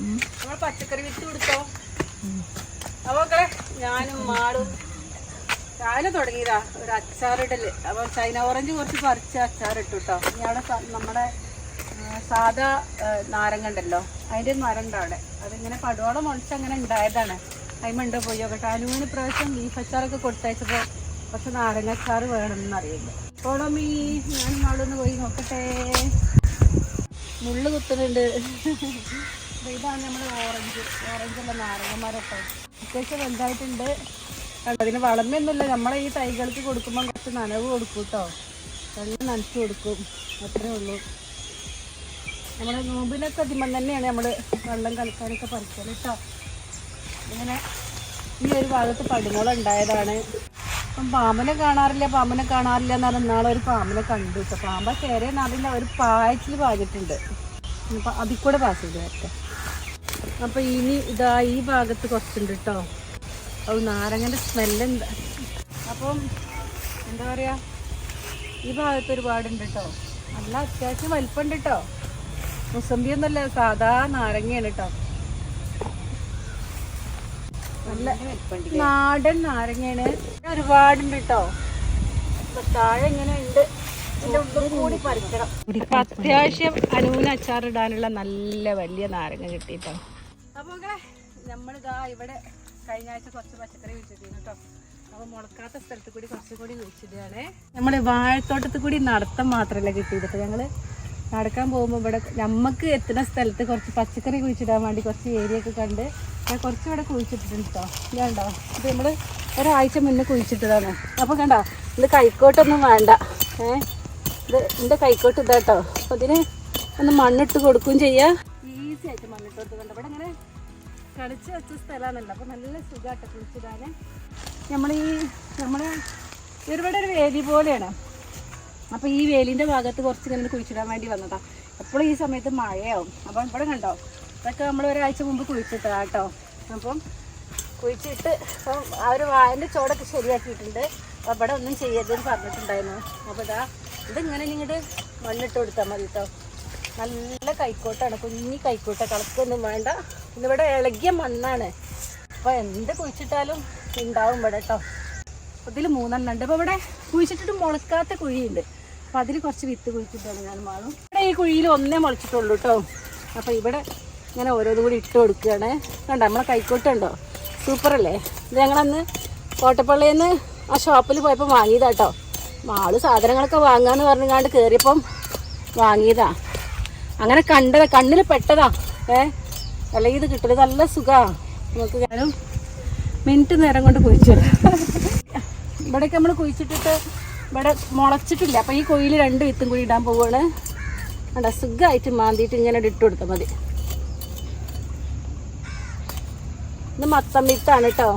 നമ്മൾ പച്ചക്കറി വിത്ത് കൊടുത്തോ? അപ്പൊ മക്കളെ ഞാനും മാടും. രാവിലെ തുടങ്ങിയതാ. ഒരു അച്ചാറിടൽ. അപ്പൊ ചൈന ഓറഞ്ച് കുറച്ച് പറിച്ച് അച്ചാറിട്ടു കേട്ടോ ഇനി അവിടെ നമ്മുടെ സാധാ നാരങ്ങ ഉണ്ടല്ലോ അതിന്റെ ഒരു മരം ഉണ്ട് അവിടെ. അതിങ്ങനെ പടുവോളം മുളച്ച് അങ്ങനെ ഉണ്ടായതാണ്. അതിമുണ്ട് പോയി. നോക്കട്ടെ അനുവിന് പ്രാവശ്യം ബീഫ് അച്ചാറൊക്കെ കൊടുത്തയച്ചപ്പോ കുറച്ച് നാരങ്ങ അച്ചാറ് വേണമെന്ന് അറിയില്ല മീ ഞാൻ മാളൊന്ന് പോയി നോക്കട്ടെ. മുള്ളു കുത്തുന്നുണ്ട്. അപ്പൊ ഇതാണ് നമ്മൾ ഓറഞ്ച് ഓറഞ്ചുള്ള നാരങ്ങന്മാരൊക്കെ. അത്യാവശ്യം വലുതായിട്ടുണ്ട്. അതിന് വളമൊന്നുമില്ല. നമ്മളെ ഈ തൈകൾക്ക് കൊടുക്കുമ്പോൾ കുറച്ച് നനവ് കൊടുക്കും കേട്ടോ വെള്ളം നനച്ച് കൊടുക്കും. അത്രേ ഉള്ളൂ. നമ്മുടെ നോമ്പിനൊക്കെ അതിമം തന്നെയാണ് നമ്മൾ വെള്ളം കളിക്കാനൊക്കെ പറിക്കൽ കേട്ടോ ഇങ്ങനെ ഈ ഒരു ഭാഗത്ത് പടിമുള ഉണ്ടായതാണ്. അപ്പം പാമ്പനെ കാണാറില്ല പാമ്പനെ കാണാറില്ല എന്ന് പറഞ്ഞാൽ ഒരു പാമ്പനെ കണ്ടു കേട്ടോ പാമ്പ കയറിയെന്നറിയില്ല ഒരു പായച്ചിൽ പാകിയിട്ടുണ്ട് അപ്പം അതിൽ കൂടെ പാസ് ചെയ്തു നേരത്തെ അപ്പം ഇനി ഇതാ ഈ ഭാഗത്ത് കുറച്ചുണ്ട് കേട്ടോ അത് നാരങ്ങന്റെ സ്മെല്ലുണ്ട് അപ്പം എന്താ പറയാ? ഈ ഭാഗത്ത് ഒരുപാടുണ്ട് കേട്ടോ നല്ല അത്യാവശ്യം വലിപ്പമുണ്ട് കേട്ടോ മുസമ്പി ഒന്നല്ല സാധാ നാരങ്ങയാണ് കേട്ടോ നല്ല നാടൻ നാരങ്ങയാണ്. ഒരുപാടുണ്ട് കേട്ടോ താഴെ ഇങ്ങനെ ഉണ്ട്. അത്യാവശ്യം അനുവിന് അച്ചാറിടാനുള്ള നല്ല വലിയ നാരങ്ങ കിട്ടിട്ടോ മക്കളെ നമ്മളിതാ ഇവിടെ കഴിഞ്ഞ ആഴ്ച കുറച്ച് പച്ചക്കറി വെച്ചിരുന്നു കേട്ടോ അപ്പൊ മുളക്കാത്ത സ്ഥലത്ത് കൂടി കുറച്ചും കൂടി കുഴിച്ചിടുകയാണ്. നമ്മുടെ വാഴത്തോട്ടത്തിൽ കൂടി നടത്തം മാത്രമല്ല കിട്ടിയത്. അപ്പൊ ഞങ്ങൾ നടക്കാൻ പോകുമ്പോൾ ഇവിടെ നമുക്ക് എത്തുന്ന സ്ഥലത്ത് കുറച്ച് പച്ചക്കറി കുഴിച്ചിടാൻ വേണ്ടി കുറച്ച് ഏരിയ ഒക്കെ കണ്ട് ഞാൻ കുറച്ച് ഇവിടെ കുഴിച്ചിട്ടിട്ടുണ്ട് കേട്ടോ ഇത് കണ്ടോ? ഇത് നമ്മൾ ഒരാഴ്ച മുന്നേ കുഴിച്ചിട്ടതാണ്. അപ്പോൾ കണ്ടോ? ഇത് കൈക്കോട്ടൊന്നും വേണ്ട. ഏ? ഇത് എന്റെ കൈക്കോട്ട് ഇതാട്ടോ അപ്പോൾ ഇതിന് ഒന്ന് മണ്ണിട്ട് കൊടുക്കുകയും ചെയ്യാം. ഈസി ആയിട്ട് മണ്ണിട്ട് കൊടുത്ത് കണ്ടോ? ഇവിടെ ഇങ്ങനെ കളിച്ച് വെച്ച സ്ഥലമാണല്ലോ. അപ്പോൾ നല്ല സുഖമായിട്ട് കുളിച്ചിടാൻ നമ്മൾ ഈ നമ്മൾ ഒരുപാട് ഒരു വേലി പോലെയാണ്. അപ്പോൾ ഈ വേലിന്റെ ഭാഗത്ത് കുറച്ച് ഇങ്ങനെ കുഴിച്ചിടാൻ വേണ്ടി വന്നതാ. എപ്പോഴും ഈ സമയത്ത് മഴയാവും. അപ്പം ഇവിടെ കണ്ടോ? ഇതൊക്കെ നമ്മൾ ഒരാഴ്ച മുമ്പ് കുഴിച്ചിട്ടാ കേട്ടോ അപ്പം കുഴിച്ചിട്ട് അപ്പം ആ ഒരു വായന്റെ ചോടൊക്കെ ശരിയാക്കിയിട്ടുണ്ട്. അപ്പോൾ ഇവിടെ ഒന്നും ചെയ്യരുതെന്ന് പറഞ്ഞിട്ടുണ്ടായിരുന്നു. അപ്പോൾ ഇതാ ഇതിങ്ങനെ നിങ്ങോട്ട് മണ്ണിട്ട് കൊടുത്താൽ മതി കേട്ടോ നല്ല കൈക്കോട്ടാണ് കുഞ്ഞി കൈക്കോട്ട കളക്കൊന്നും വേണ്ട. ഇവിടെ ഇളകിയ മണ്ണാണ്. അപ്പോൾ എന്ത് കുഴിച്ചിട്ടാലും ഉണ്ടാവും ഇവിടെ കേട്ടോ ഇതിൽ മൂന്നെണ്ണം ഉണ്ട്. അപ്പോൾ ഇവിടെ കുഴിച്ചിട്ടിട്ട് മുളക്കാത്ത കുഴിയുണ്ട്. അപ്പോൾ അതിൽ കുറച്ച് വിത്ത് കുഴിച്ചിട്ടാണ് ഞാൻ മാളും ഇവിടെ ഈ കുഴിയിൽ ഒന്നേ മുളച്ചിട്ടുള്ളൂ കേട്ടോ അപ്പോൾ ഇവിടെ ഇങ്ങനെ ഓരോന്നും കൂടി ഇട്ട് കൊടുക്കുകയാണ്. കണ്ട നമ്മളെ കൈക്കോട്ടുണ്ടോ സൂപ്പറല്ലേ ഇത് ഞങ്ങളന്ന് കോട്ടപ്പള്ളിയിൽ നിന്ന് ആ ഷോപ്പിൽ പോയപ്പോൾ വാങ്ങിയതാട്ടോ മാൾ സാധനങ്ങളൊക്കെ വാങ്ങാന്ന് പറഞ്ഞുകൊണ്ട് കയറിയപ്പം വാങ്ങിയതാ. അങ്ങനെ കണ്ടതാ കണ്ണിൽ പെട്ടതാ. ഏ? അല്ലെങ്കിൽ ഇത് കിട്ടൽ നല്ല സുഖാ. നമുക്ക് ഞാനും മിനിറ്റ് നേരം കൊണ്ട് കുഴിച്ചു ഇവിടേക്ക് നമ്മൾ കുഴിച്ചിട്ടിട്ട് ഇവിടെ മുളച്ചിട്ടില്ല. അപ്പം ഈ കൊയിൽ രണ്ട് വിത്തും കൂടി ഇടാൻ പോവുകയാണ് അവിടെ സുഖമായിട്ട് മാന്തിയിട്ട് ഇങ്ങനെ ഇട്ട് കൊടുത്താൽ മതി. ഇത് മത്തം വിത്താണ് കേട്ടോ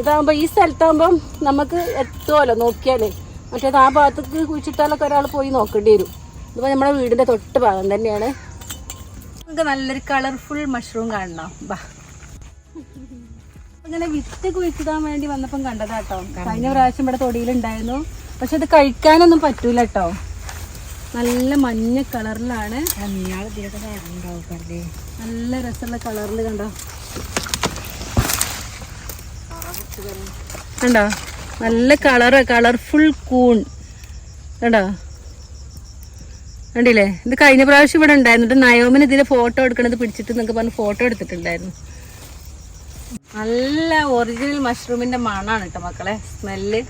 ഇതാകുമ്പോൾ ഈ സ്ഥലത്താകുമ്പം നമുക്ക് എത്തുമല്ലോ നോക്കിയാലേ. മറ്റേത് ആ ഭാഗത്തേക്ക് കുഴിച്ചിട്ടാലൊക്കെ ഒരാൾ പോയി നോക്കേണ്ടി വരും. ഇതിപ്പോൾ നമ്മുടെ വീടിന്റെ തൊട്ട് ഭാഗം തന്നെയാണ്. നമുക്ക് നല്ലൊരു കളർഫുൾ മഷ്റൂം കാണണം. ബാ അങ്ങനെ വിത്ത് കുഴിച്ചിടാൻ വേണ്ടി വന്നപ്പം കണ്ടതാട്ടോ കഴിഞ്ഞ പ്രാവശ്യം ഇവിടെ തൊടിയിലുണ്ടായിരുന്നു. പക്ഷെ അത് കഴിക്കാനൊന്നും പറ്റൂല കേട്ടോ നല്ല മഞ്ഞ കളറിലാണ് നല്ല രസമുള്ള കളറിൽ കണ്ടോ? കണ്ടോ? നല്ല കളറ് കളർഫുൾ കൂൺ. കണ്ടോ? കണ്ടില്ലേ? ഇത് കഴിഞ്ഞ പ്രാവശ്യം ഇവിടെ ഉണ്ടായിരുന്നു. നയോമിന് ഇതിലെ ഫോട്ടോ എടുക്കണത് പിടിച്ചിട്ട് എന്നൊക്കെ പറഞ്ഞ് ഫോട്ടോ എടുത്തിട്ടുണ്ടായിരുന്നു. നല്ല ഒറിജിനൽ മഷ്റൂമിന്റെ മണാണ് കേട്ടോ മക്കളെ. സ്മെല്ല്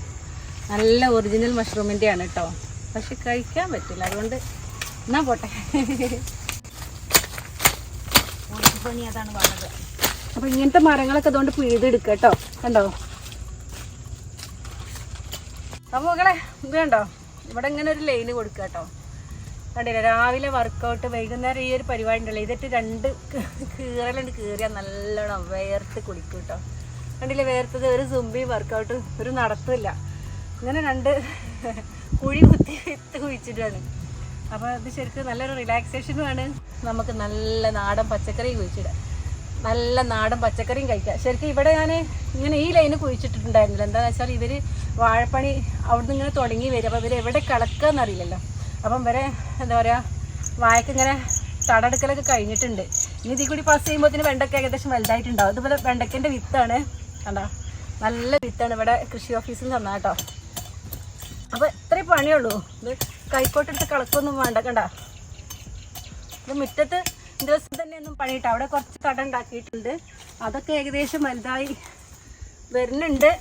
നല്ല ഒറിജിനൽ മഷ്റൂമിന്റെ ആണ് കേട്ടോ പക്ഷെ കഴിക്കാൻ പറ്റില്ല. അതുകൊണ്ട് എന്നാ പോട്ടെ. പണി അതാണ് പറഞ്ഞത് അപ്പൊ ഇങ്ങനത്തെ മരങ്ങളൊക്കെ അതുകൊണ്ട് പിഴുതെടുക്കുക കേട്ടോ കണ്ടോ? അപ്പൊ മക്കളെ ഇത് കണ്ടോ? ഇവിടെ ഇങ്ങനെ ഒരു ലൈന് കൊടുക്കുക കേട്ടോ കണ്ടില്ലേ രാവിലെ വർക്കൗട്ട് വൈകുന്നേരം ഈ ഒരു പരിപാടി ഉണ്ടല്ലോ ഇതിട്ട് രണ്ട് കീറലുണ്ട് കീറിയാൽ നല്ലോണം വേർത്ത് കുളിക്കും കേട്ടോ കണ്ടില്ല വേർത്തത് ഒരു സുംബി വർക്കൗട്ട് ഒരു നടത്തില്ല ഇങ്ങനെ രണ്ട് കുഴി കുത്തി വിത്ത് കുഴിച്ചിട്ടാണ് അപ്പോൾ അത് ശരിക്കും നല്ലൊരു റിലാക്സേഷനുമാണ് നമുക്ക് നല്ല നാടൻ പച്ചക്കറി കുഴിച്ചിടാം. നല്ല നാടൻ പച്ചക്കറിയും കഴിക്കാം. ശരിക്കും ഇവിടെ ഞാൻ ഇങ്ങനെ ഈ ലൈന് കുഴിച്ചിട്ടിട്ടുണ്ടായിരുന്നില്ല. എന്താണെന്ന് വെച്ചാൽ ഇവർ വാഴപ്പണി അവിടുന്ന് ഇങ്ങനെ തുടങ്ങി വരും. അപ്പോൾ ഇവർ എവിടെ കിടക്കുക എന്നറിയില്ലല്ലോ അപ്പം വരെ എന്താ പറയുക വായക്കിങ്ങനെ തടടുക്കലൊക്കെ കഴിഞ്ഞിട്ടുണ്ട്. ഇനി ഇതിൽ കൂടി പാസ് ചെയ്യുമ്പോഴത്തേന് വെണ്ടക്ക ഏകദേശം വലുതായിട്ടുണ്ടാവും. അതുപോലെ വെണ്ടക്കന്റെ വിത്താണ്. കണ്ടോ നല്ല വിത്താണ് ഇവിടെ കൃഷി ഓഫീസിൽ തന്നാ കേട്ടോ. അപ്പോൾ ഇത്രയും പണിയുള്ളൂ. ഇത് കൈക്കോട്ടെടുത്ത് കളക്കൊന്നും വേണ്ട കണ്ട. ഇത് മുറ്റത്ത് ദിവസം തന്നെ ഒന്നും പണിയിട്ട് അവിടെ കുറച്ച് കട ഉണ്ടാക്കിയിട്ടുണ്ട്. അതൊക്കെ ഏകദേശം വലുതായി വരുന്നുണ്ട്.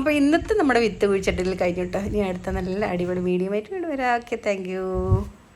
അപ്പോൾ ഇന്നത്തെ നമ്മുടെ വിത്ത് കുഴിച്ചട്ടിൽ കഴിഞ്ഞിട്ടോ ഇനി അടുത്ത നല്ല അടിപൊളി വീഡിയോ ആയിട്ട് വീണ്ടും വരാം. Okay thank